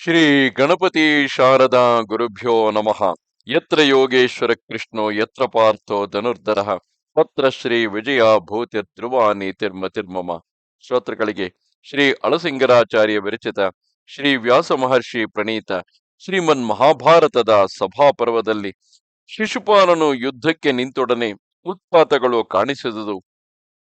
ಶ್ರೀ ಗಣಪತಿ ಶಾರದಾ ಗುರುಭ್ಯೋ ನಮಃ. ಯತ್ರ ಯೋಗೇಶ್ವರ ಕೃಷ್ಣೋ, ಯತ್ರ ಪಾರ್ಥೋ ಧನುರ್ಧರ. ಪತ್ರ ಶ್ರೀ ವಿಜಯ ಭೂತಿ ಧ್ರುವ ನೀತಿರ್ಮತಿರ್ಮಮ ಶ್ರೋತೃಗಳಿಗೆ ಶ್ರೀ ಅಳಸಿಂಗರಾಚಾರ್ಯ ವಿರಚಿತ ಶ್ರೀ ವ್ಯಾಸ ಮಹರ್ಷಿ ಪ್ರಣೀತ ಶ್ರೀಮನ್ ಮಹಾಭಾರತದ ಸಭಾಪರ್ವದಲ್ಲಿ ಶಿಶುಪಾಲನು ಯುದ್ಧಕ್ಕೆ ನಿಂತೊಡನೆ ಉತ್ಪಾತಗಳು ಕಾಣಿಸಿದುದು.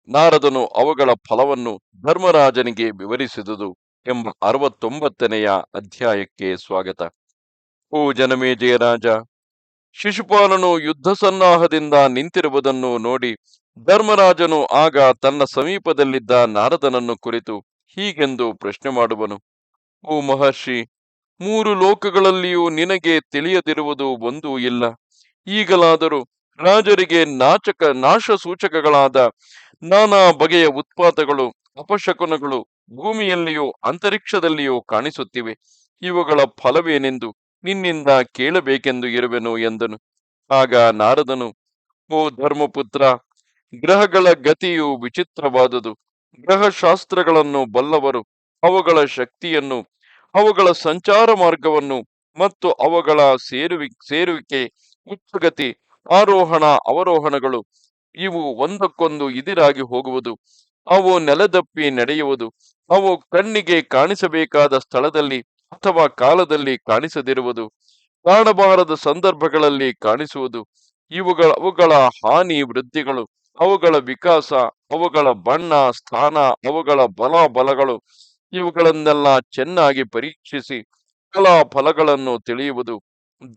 ನಾರದನು ಅವುಗಳ ಫಲವನ್ನು ಧರ್ಮರಾಜನಿಗೆ ವಿವರಿಸಿದುದು. ಎಂಬ ಅರವತ್ತೊಂಬತ್ತನೆಯ ಅಧ್ಯಾಯಕ್ಕೆ ಸ್ವಾಗತ. ಓ ಜನಮೇಜಯ ರಾಜ ಶಿಶುಪಾಲನು ಯುದ್ಧ ಸನ್ನಾಹದಿಂದ ನಿಂತಿರುವುದನ್ನು ನೋಡಿ ಧರ್ಮರಾಜನು ಆಗ ತನ್ನ ಸಮೀಪದಲ್ಲಿದ್ದ ನಾರದನನ್ನು ಕುರಿತು ಹೀಗೆಂದು ಪ್ರಶ್ನೆ ಮಾಡುವನು. ಓ ಮಹರ್ಷಿ, ಮೂರು ಲೋಕಗಳಲ್ಲಿಯೂ ನಿನಗೆ ತಿಳಿಯದಿರುವುದು ಒಂದೂ ಇಲ್ಲ. ಈಗಲಾದರೂ ರಾಜರಿಗೆ ನಾಚಕ ನಾಶ ಸೂಚಕಗಳಾದ ನಾನಾ ಬಗೆಯ ಉತ್ಪಾತಗಳು ಅಪಶಕುನಗಳು ಭೂಮಿಯಲ್ಲಿಯೂ, ಅಂತರಿಕ್ಷದಲ್ಲಿಯೂ ಕಾಣಿಸುತ್ತಿವೆ. ಇವುಗಳ ಫಲವೇನೆಂದು ನಿನ್ನಿಂದ ಕೇಳಬೇಕೆಂದು ಇರುವೆನು ಎಂದನು. ಆಗ ನಾರದನು, ಓ ಧರ್ಮಪುತ್ರ, ಗ್ರಹಗಳ ಗತಿಯು ವಿಚಿತ್ರವಾದುದು. ಗ್ರಹಶಾಸ್ತ್ರಗಳನ್ನು ಬಲ್ಲವರು ಅವುಗಳ ಶಕ್ತಿಯನ್ನು, ಅವುಗಳ ಸಂಚಾರ ಮಾರ್ಗವನ್ನು ಮತ್ತು ಅವುಗಳ ಸೇರುವಿ, ಸೇರುವಿಕೆ, ಉಚ್ಚಗತಿ, ಆರೋಹಣ, ಅವರೋಹಣಗಳು, ಇವು ಒಂದಕ್ಕೊಂದು ಇದಿರಾಗಿ ಹೋಗುವುದು. ಅವು ನೆಲದಪ್ಪಿ ನಡೆಯುವುದು. ಅವು ಕಣ್ಣಿಗೆ ಕಾಣಿಸಬೇಕಾದ ಸ್ಥಳದಲ್ಲಿ ಅಥವಾ ಕಾಲದಲ್ಲಿ ಕಾಣಿಸದಿರುವುದು. ಕಾಣಬಾರದ ಸಂದರ್ಭಗಳಲ್ಲಿ ಕಾಣಿಸುವುದು. ಇವುಗಳ, ಅವುಗಳ ಹಾನಿ ವೃದ್ಧಿಗಳು, ಅವುಗಳ ವಿಕಾಸ, ಅವುಗಳ ಬಣ್ಣ, ಸ್ಥಾನ, ಅವುಗಳ ಬಲ ಬಲಗಳು ಇವುಗಳನ್ನೆಲ್ಲ ಚೆನ್ನಾಗಿ ಪರೀಕ್ಷಿಸಿ ಕಲಾ ಫಲಗಳನ್ನು ತಿಳಿಯುವುದು.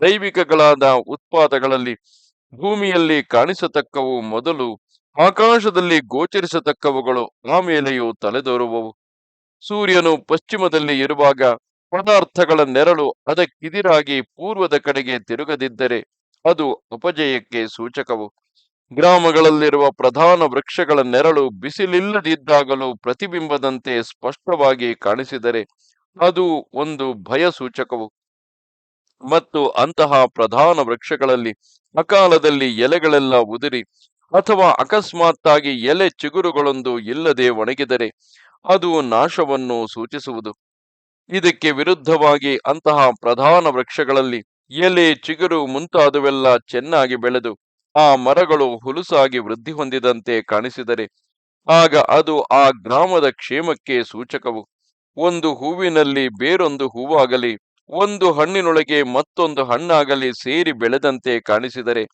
ದೈವಿಕಗಳಾದ ಉತ್ಪಾದಗಳಲ್ಲಿ ಭೂಮಿಯಲ್ಲಿ ಕಾಣಿಸತಕ್ಕವು ಮೊದಲು ಆಕಾಶದಲ್ಲಿ ಗೋಚರಿಸತಕ್ಕವುಗಳು ಆಮೇಲೆಯೂ ತಲೆದೋರುವವು. ಸೂರ್ಯನು ಪಶ್ಚಿಮದಲ್ಲಿ ಇರುವಾಗ ಪದಾರ್ಥಗಳ ನೆರಳು ಅದಕ್ಕಿದಿರಾಗಿ ಪೂರ್ವದ ಕಡೆಗೆ ತಿರುಗದಿದ್ದರೆ ಅದು ಅಪಜಯಕ್ಕೆ ಸೂಚಕವು. ಗ್ರಾಮಗಳಲ್ಲಿರುವ ಪ್ರಧಾನ ವೃಕ್ಷಗಳ ನೆರಳು ಬಿಸಿಲಿಲ್ಲದಿದ್ದಾಗಲೂ ಪ್ರತಿಬಿಂಬದಂತೆ ಸ್ಪಷ್ಟವಾಗಿ ಕಾಣಿಸಿದರೆ ಅದು ಒಂದು ಭಯ ಸೂಚಕವು ಮತ್ತು ಅಂತಹ ಪ್ರಧಾನ ವೃಕ್ಷಗಳಲ್ಲಿ ಅಕಾಲದಲ್ಲಿ ಎಲೆಗಳೆಲ್ಲ ಉದುರಿ ಅಥವಾ ಅಕಸ್ಮಾತ್ತಾಗಿ ಎಲೆ ಚಿಗುರುಗಳೊಂದು ಇಲ್ಲದೆ ಒಣಗಿದರೆ ಅದು ನಾಶವನ್ನು ಸೂಚಿಸುವುದು. ಇದಕ್ಕೆ ವಿರುದ್ಧವಾಗಿ ಅಂತಹ ಪ್ರಧಾನ ವೃಕ್ಷಗಳಲ್ಲಿ ಎಲೆ ಚಿಗುರು ಮುಂತಾದವೆಲ್ಲ ಚೆನ್ನಾಗಿ ಬೆಳೆದು ಆ ಮರಗಳು ಹುಲುಸಾಗಿ ವೃದ್ಧಿ ಹೊಂದಿದಂತೆ ಕಾಣಿಸಿದರೆ ಆಗ ಅದು ಆ ಗ್ರಾಮದ ಕ್ಷೇಮಕ್ಕೆ ಸೂಚಕವು. ಒಂದು ಹೂವಿನಲ್ಲಿ ಬೇರೊಂದು ಹೂವಾಗಲಿ, ಒಂದು ಹಣ್ಣಿನೊಳಗೆ ಮತ್ತೊಂದು ಹಣ್ಣಾಗಲಿ ಸೇರಿ ಬೆಳೆದಂತೆ ಕಾಣಿಸಿದರೆ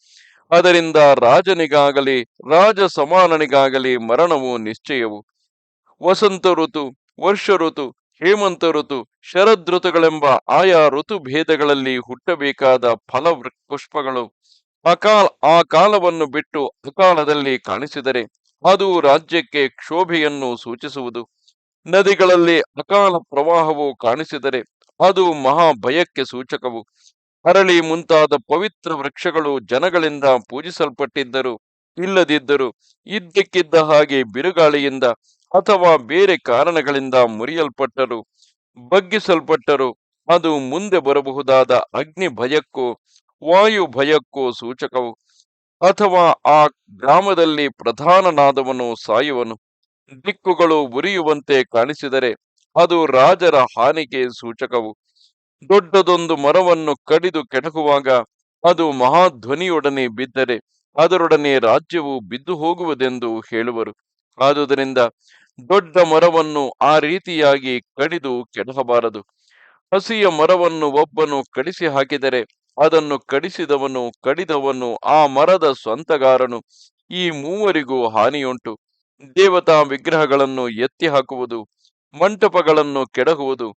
ಅದರಿಂದ ರಾಜನಿಗಾಗಲಿ ರಾಜ ಸಮಾನನಿಗಾಗಲಿ ಮರಣವು ನಿಶ್ಚಯವು. ವಸಂತ ಋತು, ವರ್ಷ ಋತು, ಹೇಮಂತ ಋತು ಶರದ್ ಋತುಗಳೆಂಬ ಆಯಾ ಋತು ಭೇದಗಳಲ್ಲಿ ಹುಟ್ಟಬೇಕಾದ ಫಲ ಪುಷ್ಪಗಳು. ಅಕಾಲ ಆ ಕಾಲವನ್ನು ಬಿಟ್ಟು ಅಕಾಲದಲ್ಲಿ ಕಾಣಿಸಿದರೆ ಅದು ರಾಜ್ಯಕ್ಕೆ ಕ್ಷೋಭೆಯನ್ನು ಸೂಚಿಸುವುದು. ನದಿಗಳಲ್ಲಿ ಅಕಾಲ ಪ್ರವಾಹವು ಕಾಣಿಸಿದರೆ ಅದು ಮಹಾಭಯಕ್ಕೆ ಸೂಚಕವು. ಅರಳಿ ಮುಂತಾದ ಪವಿತ್ರ ವೃಕ್ಷಗಳು ಜನಗಳಿಂದ ಪೂಜಿಸಲ್ಪಟ್ಟಿದ್ದರು. ಇಲ್ಲದಿದ್ದರು ಇದ್ದಕ್ಕಿದ್ದ ಹಾಗೆ ಬಿರುಗಾಳಿಯಿಂದ ಅಥವಾ ಬೇರೆ ಕಾರಣಗಳಿಂದ ಮುರಿಯಲ್ಪಟ್ಟರು, ಬಗ್ಗಿಸಲ್ಪಟ್ಟರು. ಅದು ಮುಂದೆ ಬರಬಹುದಾದ ಅಗ್ನಿ ಭಯಕ್ಕೂ, ವಾಯು ಭಯಕ್ಕೂ ಸೂಚಕವು. ಅಥವಾ ಆ ಗ್ರಾಮದಲ್ಲಿ ಪ್ರಧಾನನಾದವನು ಸಾಯುವನು. ದಿಕ್ಕುಗಳು ಉರಿಯುವಂತೆ ಕಾಣಿಸಿದರೆ ಅದು ರಾಜರ ಹಾನಿಗೆ ಸೂಚಕವು. ದೊಡ್ಡದೊಂದು ಮರವನ್ನು ಕಡಿದು ಕೆಡಕುವಾಗ ಅದು ಮಹಾಧ್ವನಿಯೊಡನೆ ಬಿದ್ದರೆ ಅದರೊಡನೆ ರಾಜ್ಯವು ಬಿದ್ದು ಹೋಗುವುದೆಂದು ಹೇಳುವರು. ಆದುದರಿಂದ ದೊಡ್ಡ ಮರವನ್ನು ಆ ರೀತಿಯಾಗಿ ಕಡಿದು ಕೆಡಹಬಾರದು ಹಸಿಯ ಮರವನ್ನು ಒಬ್ಬನು ಕಡಿಸಿ ಹಾಕಿದರೆ ಅದನ್ನು ಕಡಿಸಿದವನು ಕಡಿದವನು ಆ ಮರದ ಸ್ವಂತಗಾರನು. ಈ ಮೂವರಿಗೂ ಹಾನಿಯುಂಟು. ದೇವತಾ ವಿಗ್ರಹಗಳನ್ನು ಎತ್ತಿ ಹಾಕುವುದು, ಮಂಟಪಗಳನ್ನು ಕೆಡಹುವುದು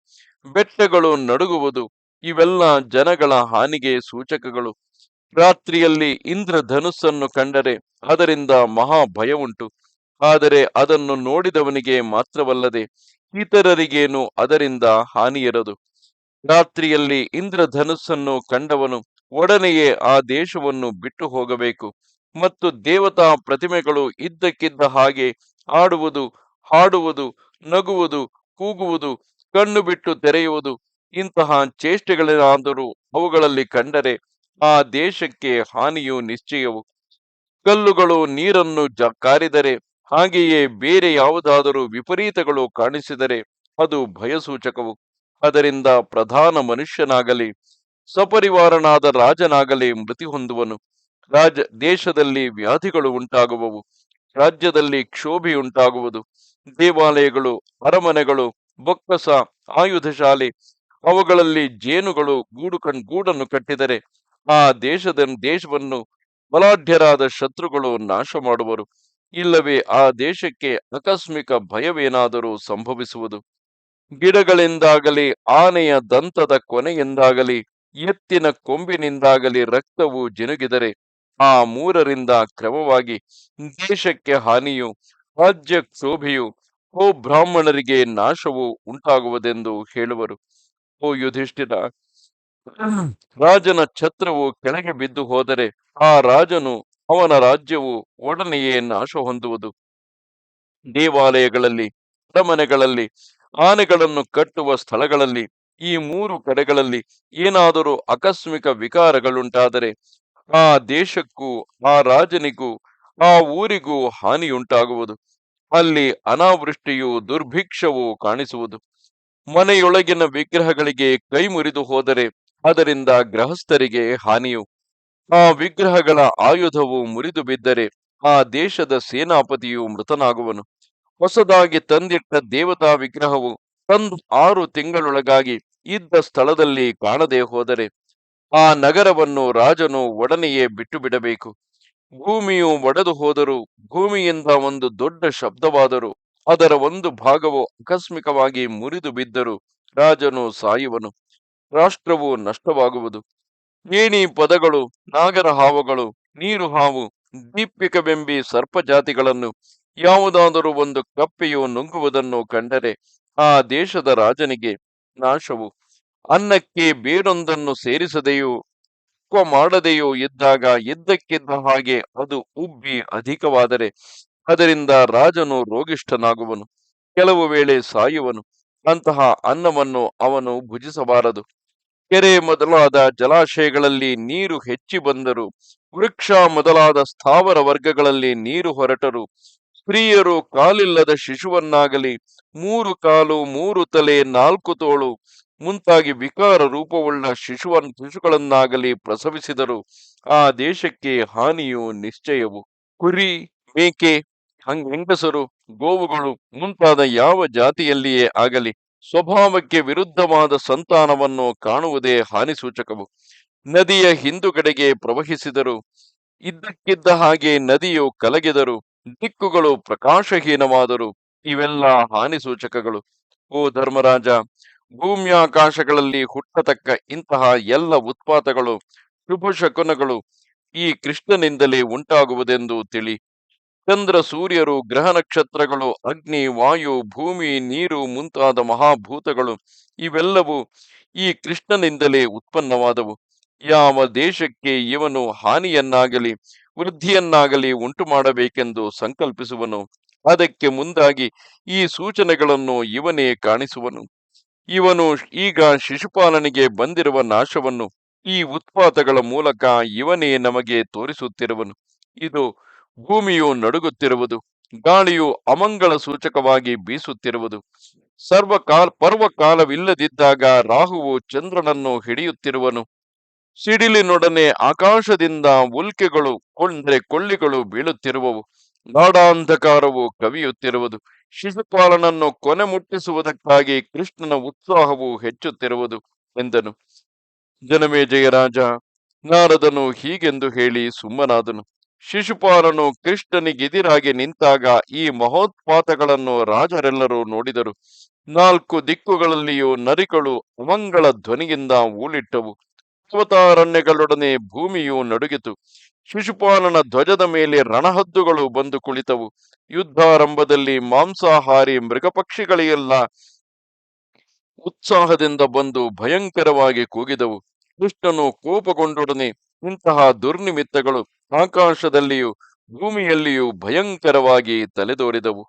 ಬೆಟ್ಟಗಳು ನಡುಗುವುದು, ಇವೆಲ್ಲ ಜನಗಳ ಹಾನಿಗೆ ಸೂಚಕಗಳು. ರಾತ್ರಿಯಲ್ಲಿ ಇಂದ್ರಧನುಸ್ಸನ್ನು ಕಂಡರೆ ಅದರಿಂದ ಮಹಾ ಉಂಟು ಆದರೆ ಅದನ್ನು ನೋಡಿದವನಿಗೆ ಮಾತ್ರವಲ್ಲದೆ ಇತರರಿಗೇನು ಅದರಿಂದ ಹಾನಿಯರದು. ರಾತ್ರಿಯಲ್ಲಿ ಇಂದ್ರಧನುಸ್ಸನ್ನು ಕಂಡವನು ಒಡನೆಯೇ ಆ ದೇಶವನ್ನು ಬಿಟ್ಟು ಹೋಗಬೇಕು ಮತ್ತು ದೇವತಾ ಪ್ರತಿಮೆಗಳು ಇದ್ದಕ್ಕಿದ್ದ ಹಾಗೆ ಆಡುವುದು ಹಾಡುವುದು, ನಗುವುದು, ಕೂಗುವುದು ಕಣ್ಣು ಬಿಟ್ಟು ತೆರೆಯುವುದು ಇಂತಹ ಚೇಷ್ಟೆಗಳೇನಾದರೂ ಅವುಗಳಲ್ಲಿ ಕಂಡರೆ ಆ ದೇಶಕ್ಕೆ ಹಾನಿಯು ನಿಶ್ಚಯವು. ಕಲ್ಲುಗಳು ನೀರನ್ನು ಜ, ಕಾರಿದರೆ ಹಾಗೆಯೇ ಬೇರೆ ಯಾವುದಾದರೂ ವಿಪರೀತಗಳು ಕಾಣಿಸಿದರೆ ಅದು ಭಯಸೂಚಕವು. ಅದರಿಂದ ಪ್ರಧಾನ ಮನುಷ್ಯನಾಗಲಿ, ಸಪರಿವಾರನಾದ ರಾಜನಾಗಲಿ ಮೃತಿ ಹೊಂದುವನು. ರಾಜ, ದೇಶದಲ್ಲಿ ವ್ಯಾಧಿಗಳು ಉಂಟಾಗುವವು. ರಾಜ್ಯದಲ್ಲಿ ಕ್ಷೋಭೆಯುಂಟಾಗುವುದು ದೇವಾಲಯಗಳು, ಅರಮನೆಗಳು ಬೊಕ್ಕಸ ಆಯುಧಶಾಲಿ ಅವುಗಳಲ್ಲಿ ಜೇನುಗಳು ಗೂಡು ಕಣ್ ಗೂಡನ್ನು ಕಟ್ಟಿದರೆ ಆ ದೇಶದ ದೇಶವನ್ನು ಬಲಾಢ್ಯರಾದ ಶತ್ರುಗಳು ನಾಶ ಮಾಡುವರು. ಇಲ್ಲವೇ ಆ ದೇಶಕ್ಕೆ ಆಕಸ್ಮಿಕ ಭಯವೇನಾದರೂ ಸಂಭವಿಸುವುದು. ಗಿಡಗಳಿಂದಾಗಲಿ, ಆನೆಯ ದಂತದ ಕೊನೆಯಿಂದಾಗಲಿ, ಎತ್ತಿನ ಕೊಂಬಿನಿಂದಾಗಲಿ ರಕ್ತವು ಜಿನುಗಿದರೆ ಆ ಮೂರರಿಂದ ಕ್ರಮವಾಗಿ ದೇಶಕ್ಕೆ ಹಾನಿಯು ರಾಜ್ಯ ಕ್ಷೋಭೆಯು ಓ ಬ್ರಾಹ್ಮಣರಿಗೆ ನಾಶವು ಉಂಟಾಗುವುದೆಂದು ಹೇಳುವರು. ಓ ಯುಧಿಷ್ಠಿರ, ರಾಜನ ಛತ್ರವು ಕೆಳಗೆ ಬಿದ್ದು ಹೋದರೆ ಆ ರಾಜನು ಅವನ ರಾಜ್ಯವು ಒಡನೆಯೇ ನಾಶ ಹೊಂದುವುದು. ದೇವಾಲಯಗಳಲ್ಲಿ, ಅರಮನೆಗಳಲ್ಲಿ, ಆನೆಗಳನ್ನು ಕಟ್ಟುವ ಸ್ಥಳಗಳಲ್ಲಿ, ಈ ಮೂರು ಕಡೆಗಳಲ್ಲಿ ಏನಾದರೂ ಆಕಸ್ಮಿಕ ವಿಕಾರಗಳುಂಟಾದರೆ ಆ ದೇಶಕ್ಕೂ, ಆ ರಾಜನಿಗೂ, ಆ ಊರಿಗೂ ಹಾನಿಯುಂಟಾಗುವುದು. ಅಲ್ಲಿ ಅನಾವೃಷ್ಟಿಯು ದುರ್ಭಿಕ್ಷವು ಕಾಣಿಸುವುದು. ಮನೆಯೊಳಗಿನ ವಿಗ್ರಹಗಳಿಗೆ ಕೈ ಮುರಿದು ಹೋದರೆ ಅದರಿಂದ ಗೃಹಸ್ಥರಿಗೆ ಹಾನಿಯು. ಆ ವಿಗ್ರಹಗಳ ಆಯುಧವು ಮುರಿದು ಬಿದ್ದರೆ ಆ ದೇಶದ ಸೇನಾಪತಿಯು ಮೃತನಾಗುವನು. ಹೊಸದಾಗಿ ತಂದಿಟ್ಟ ದೇವತಾ ವಿಗ್ರಹವು ತಂದು ಆರು ತಿಂಗಳೊಳಗಾಗಿ ಇದ್ದ ಸ್ಥಳದಲ್ಲಿ ಕಾಣದೆ ಹೋದರೆ ಆ ನಗರವನ್ನು ರಾಜನು ಒಡನೆಯೇ ಬಿಟ್ಟು ಬಿಡಬೇಕು ಭೂಮಿಯು ಒಡೆದು ಹೋದರೂ ಭೂಮಿಯಿಂದ ಒಂದು ದೊಡ್ಡ ಶಬ್ದವಾದರೂ ಅದರ ಒಂದು ಭಾಗವು ಆಕಸ್ಮಿಕವಾಗಿ ಮುರಿದು ಬಿದ್ದರೂ ರಾಜನು ಸಾಯುವನು. ರಾಷ್ಟ್ರವು ನಷ್ಟವಾಗುವುದು. ಏಣಿ ಪದಗಳು, ನಾಗರ ಹಾವುಗಳು, ನೀರು ಹಾವು ದೀಪಿಕವೆಂಬಿ ಸರ್ಪಜಾತಿಗಳನ್ನು, ಯಾವುದಾದರೂ ಒಂದು ಕಪ್ಪೆಯು ನುಂಗುವುದನ್ನು ಕಂಡರೆ ಆ ದೇಶದ ರಾಜನಿಗೆ ನಾಶವು. ಅನ್ನಕ್ಕೆ ಬೇರೊಂದನ್ನು ಸೇರಿಸದೆಯೂ ತక్కుವ ಮಾಡದೆಯೂ ಇದ್ದಾಗ ಇದ್ದಕ್ಕಿದ್ದ ಹಾಗೆ ಅದು ಉಬ್ಬಿ ಅಧಿಕವಾದರೆ ಅದರಿಂದ ರಾಜನು ರೋಗಿಷ್ಠನಾಗುವನು. ಕೆಲವು ವೇಳೆ ಸಾಯುವನು. ಅಂತಹ ಅನ್ನವನ್ನು ಅವನು ಭುಜಿಸಬಾರದು. ಕೆರೆ ಮೊದಲಾದ ಜಲಾಶಯಗಳಲ್ಲಿ ನೀರು ಹೆಚ್ಚಿ ಬಂದರು, ವೃಕ್ಷ ಮೊದಲಾದ ಸ್ಥಾವರ ವರ್ಗಗಳಲ್ಲಿ ನೀರು ಹೊರಟರು. ಸ್ತ್ರೀಯರು ಕಾಲಿಲ್ಲದ ಶಿಶುವನ್ನಾಗಲಿ, ಮೂರು ಕಾಲು, ಮೂರು ತಲೆ, ನಾಲ್ಕು ತೋಳು ಮುಂತಾಗಿ ವಿಕಾರ ರೂಪವುಳ್ಳ ಶಿಶುವನ್, ಶಿಶುಗಳನ್ನಾಗಲಿ ಪ್ರಸವಿಸಿದರು ಆ ದೇಶಕ್ಕೆ ಹಾನಿಯು ನಿಶ್ಚಯವು. ಕುರಿ, ಮೇಕೆ ಹಂಗ್ ಹೆಂಗಸರು, ಗೋವುಗಳು ಮುಂತಾದ ಯಾವ ಜಾತಿಯಲ್ಲಿಯೇ ಆಗಲಿ ಸ್ವಭಾವಕ್ಕೆ ವಿರುದ್ಧವಾದ ಸಂತಾನವನ್ನು ಕಾಣುವುದೇ ಹಾನಿ ಸೂಚಕವು ನದಿಯ ಹಿಂದುಗಡೆಗೆ ಪ್ರವಹಿಸಿದರು, ಇದ್ದಕ್ಕಿದ್ದ ಹಾಗೆ ನದಿಯು ಕಲಗಿದರು, ದಿಕ್ಕುಗಳು ಪ್ರಕಾಶಹೀನವಾದರು ಇವೆಲ್ಲ ಹಾನಿ ಸೂಚಕಗಳು ಓ ಧರ್ಮರಾಜ ಭೂಮ್ಯಾಕಾಶಗಳಲ್ಲಿ ಹುಟ್ಟತಕ್ಕ ಇಂತಹ ಎಲ್ಲ ಉತ್ಪಾತಗಳು, ಶುಭ ಶಕುನಗಳು ಈ ಕೃಷ್ಣನಿಂದಲೇ ಉಂಟಾಗುವುದೆಂದು ತಿಳಿ. ಚಂದ್ರ, ಸೂರ್ಯರು, ಗ್ರಹ ನಕ್ಷತ್ರಗಳು, ಅಗ್ನಿ, ವಾಯು, ಭೂಮಿ, ನೀರು ಮುಂತಾದ ಮಹಾಭೂತಗಳು ಇವೆಲ್ಲವೂ ಈ ಕೃಷ್ಣನಿಂದಲೇ ಉತ್ಪನ್ನವಾದವು. ಯಾವ ದೇಶಕ್ಕೆ ಇವನು ಹಾನಿಯನ್ನಾಗಲಿ, ವೃದ್ಧಿಯನ್ನಾಗಲಿ ಉಂಟು ಮಾಡಬೇಕೆಂದು ಸಂಕಲ್ಪಿಸುವನು, ಅದಕ್ಕೆ ಮುಂದಾಗಿ ಈ ಸೂಚನೆಗಳನ್ನು ಇವನೇ ಕಾಣಿಸುವನು. ಇವನು ಈಗ ಶಿಶುಪಾಲನಿಗೆ ಬಂದಿರುವ ನಾಶವನ್ನು ಈ ಉತ್ಪಾತಗಳ ಮೂಲಕ ಇವನೇ ನಮಗೆ ತೋರಿಸುತ್ತಿರುವನು. ಇದು ಭೂಮಿಯು ನಡುಗುತ್ತಿರುವುದು, ಗಾಳಿಯು ಅಮಂಗಳ ಸೂಚಕವಾಗಿ ಬೀಸುತ್ತಿರುವುದು. ಸರ್ವಕಾಲ ಪರ್ವಕಾಲವಿಲ್ಲದಿದ್ದಾಗ ರಾಹುವು ಚಂದ್ರನನ್ನು ಹಿಡಿಯುತ್ತಿರುವನು. ಸಿಡಿಲಿನೊಡನೆ ಆಕಾಶದಿಂದ ಉಲ್ಕೆಗಳು, ಕೊಂಡ್ರೆ ಕೊಳ್ಳಿಗಳು ಬೀಳುತ್ತಿರುವವು. ಗಾಢಾಂಧಕಾರವು ಕವಿಯುತ್ತಿರುವುದು. ಶಿಶುಪಾಲನನ್ನು ಕೊನೆ ಮುಟ್ಟಿಸುವುದಕ್ಕಾಗಿ ಕೃಷ್ಣನ ಉತ್ಸಾಹವು ಹೆಚ್ಚುತ್ತಿರುವುದು ಎಂದನು. ಜನಮೇಜಯ ರಾಜ, ನಾರದನು ಹೀಗೆಂದು ಹೇಳಿ ಸುಮ್ಮನಾದನು. ಶಿಶುಪಾಲನು ಕೃಷ್ಣನಿಗೆದಿರಾಗಿ ನಿಂತಾಗ ಈ ಮಹೋತ್ಪಾತಗಳನ್ನು ರಾಜರೆಲ್ಲರೂ ನೋಡಿದರು. ನಾಲ್ಕು ದಿಕ್ಕುಗಳಲ್ಲಿಯೂ ನರಿಗಳು ಅಮಂಗಳ ಧ್ವನಿಯಿಂದ ಊಳಿಟ್ಟವು. ಪರ್ವತಾರಣ್ಯಗಳೊಡನೆ ಭೂಮಿಯು ನಡುಗಿತು. ಶಿಶುಪಾಲನ ಧ್ವಜದ ಮೇಲೆ ರಣಹದ್ದುಗಳು ಬಂದು ಕುಳಿತವು. ಯುದ್ಧಾರಂಭದಲ್ಲಿ ಮಾಂಸಾಹಾರಿ ಮೃಗಪಕ್ಷಿಗಳೆಲ್ಲ ಉತ್ಸಾಹದಿಂದ ಬಂದು ಭಯಂಕರವಾಗಿ ಕೂಗಿದವು. ಕೃಷ್ಣನು ಕೋಪಗೊಂಡೊಡನೆ ಇಂತಹ ದುರ್ನಿಮಿತ್ತಗಳು ಆಕಾಶದಲ್ಲಿಯೂ ಭೂಮಿಯಲ್ಲಿಯೂ ಭಯಂಕರವಾಗಿ ತಲೆದೋರಿದವು.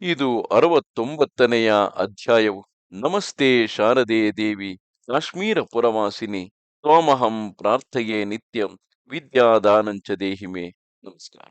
ಇದು ಅರವತ್ತೊಂಬತ್ತನೆಯ ಅಧ್ಯಾಯವು. ನಮಸ್ತೆ ಶಾರದೆ ದೇವಿ. ಕಾಶ್ಮೀರ ಪುರವಾಸಿನಿ ತ್ವಾಮಹಂ ಪ್ರಾರ್ಥಯೇ ನಿತ್ಯಂ ವಿದ್ಯಾದಾನಂಚ ದೇಹಿಮೆ. ನಮಸ್ಕಾರ.